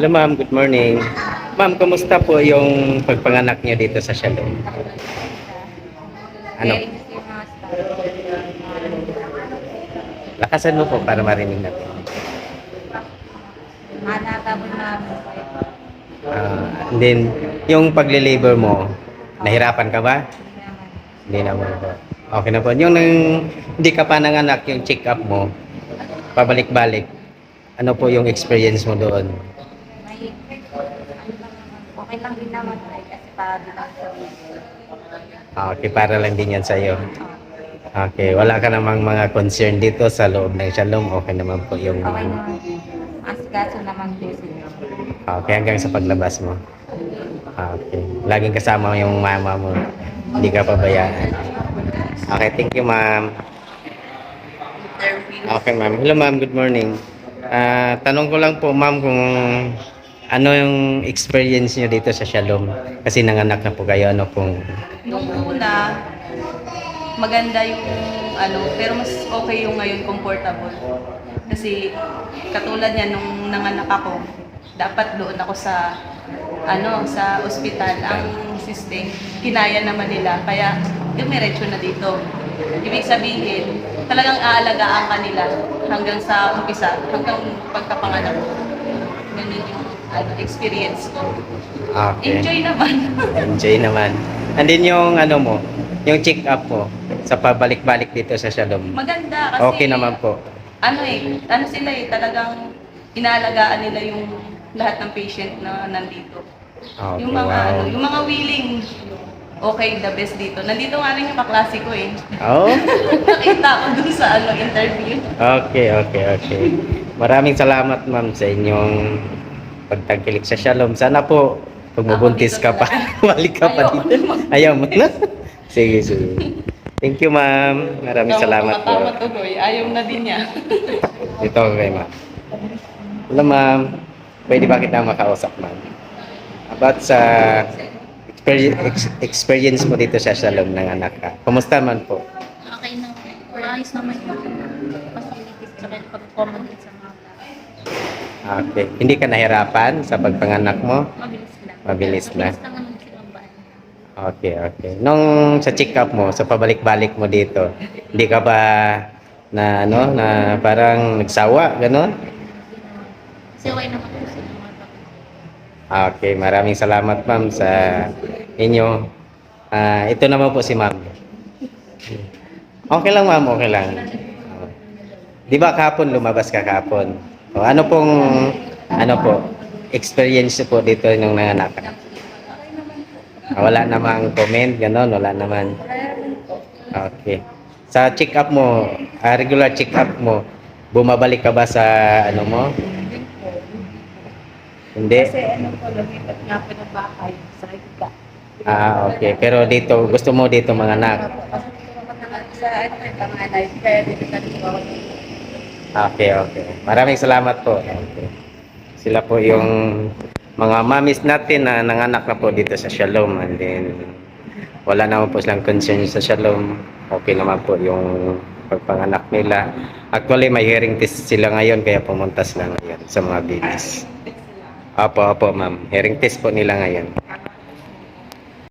Hello ma'am, good morning. Ma'am, kumusta po yung pagpanganak niyo dito sa Shalom? Ano? Lakasan mo po para marinig natin. Hanatabon namin. Ah, and then, yung pagle-labor mo, nahirapan ka ba? Hindi naman po. Okay na po. Yung nang, hindi ka pa nanganak, yung check-up mo, pabalik-balik, ano po yung experience mo doon? Okay lang din naman ay kasi para din ako sa. Ah, Okay, para lang din yan sa'yo. Okay, wala ka namang mga concern dito sa loob ng Shalom. Okay naman po yung... Okay naman. Asikaso naman po sila. Okay, hanggang sa paglabas mo. Okay. Laging kasama yung mama mo. Hindi ka pabayaan. Okay, thank you, ma'am. Okay, ma'am. Hello, ma'am. Good morning. Ah, tanong ko lang po, ma'am, kung ano yung experience niyo dito sa Shalom? Kasi nanganak na po kayo. Ano pong... Nung una, maganda yung ano, pero mas okay yung ngayon, comfortable. Kasi katulad niya nung nanganak ako, dapat doon ako sa ano, sa ospital. Ang system, kinaya naman nila. Kaya dumiretso na dito. Ibig sabihin, talagang aalagaan ka nila hanggang sa umpisa, hanggang pagkapanganak. Ganun yung ano, experience ko. Okay. Enjoy naman. Enjoy naman. And then yung ano mo, yung check-up mo sa pabalik-balik dito sa Shalom. Maganda kasi Okay naman po. ano eh, ano sila eh, talagang inaalagaan nila yung lahat ng patient na nandito. Okay, yung mga wow. ano, yung mga willing, okay, the best dito. Nandito nga rin yung kaklase ko eh. Oh? Nakita ko dun sa ano, interview. Okay, okay, okay. Maraming salamat ma'am sa inyong pagtangkilik sa Shalom. Sana po pag mabuntis ka pa, balik ka pa dito. naman. Ayaw mo na? Sige, sige. Thank you ma'am. Maraming salamat po. Tumatama tuloy, ayaw na din niya. Dito ako kay ma'am. Hello ma'am. Pwede ba kita makausap ma'am? About sa experience, ex- experience mo dito sa Shalom ng anak ka. Kumusta man po? Okay na. Maayos naman yung facilities tsaka yung pag-accommodate sa. Okay. Hindi ka nahirapan sa pagpanganak mo? Mabilis lang. Mabilis lang. Okay, okay. Nung sa check-up mo, sa pabalik-balik mo dito, hindi ka ba na ano, na parang nagsawa, gano'n? Kasi okay naman po bata. Okay, maraming salamat ma'am sa inyo. Ah, ito naman po si ma'am. Okay lang ma'am, okay lang. Di ba kahapon lumabas ka kahapon? O, ano pong, ano po, experience po dito nung nanganak ka? Ah, wala namang comment, gano'n, wala naman. Okay. Sa check-up mo, ah, regular check-up mo, bumabalik ka ba sa ano mo? Hindi? Kasi ano po, lumipat nga po ng bahay sa Riga. Ah, okay. Pero dito, gusto mo dito mga anak. Sa ano, panganay, kaya dito sa Riga. Okay, okay. Maraming salamat po. Okay. Sila po yung mga mamis natin na nanganak na po dito sa Shalom. And then, wala naman po silang concern sa Shalom. Okay naman po yung pagpanganak nila. Actually, may hearing test sila ngayon, kaya pumunta sila ngayon sa mga babies. Opo, opo, ma'am. Hearing test po nila ngayon.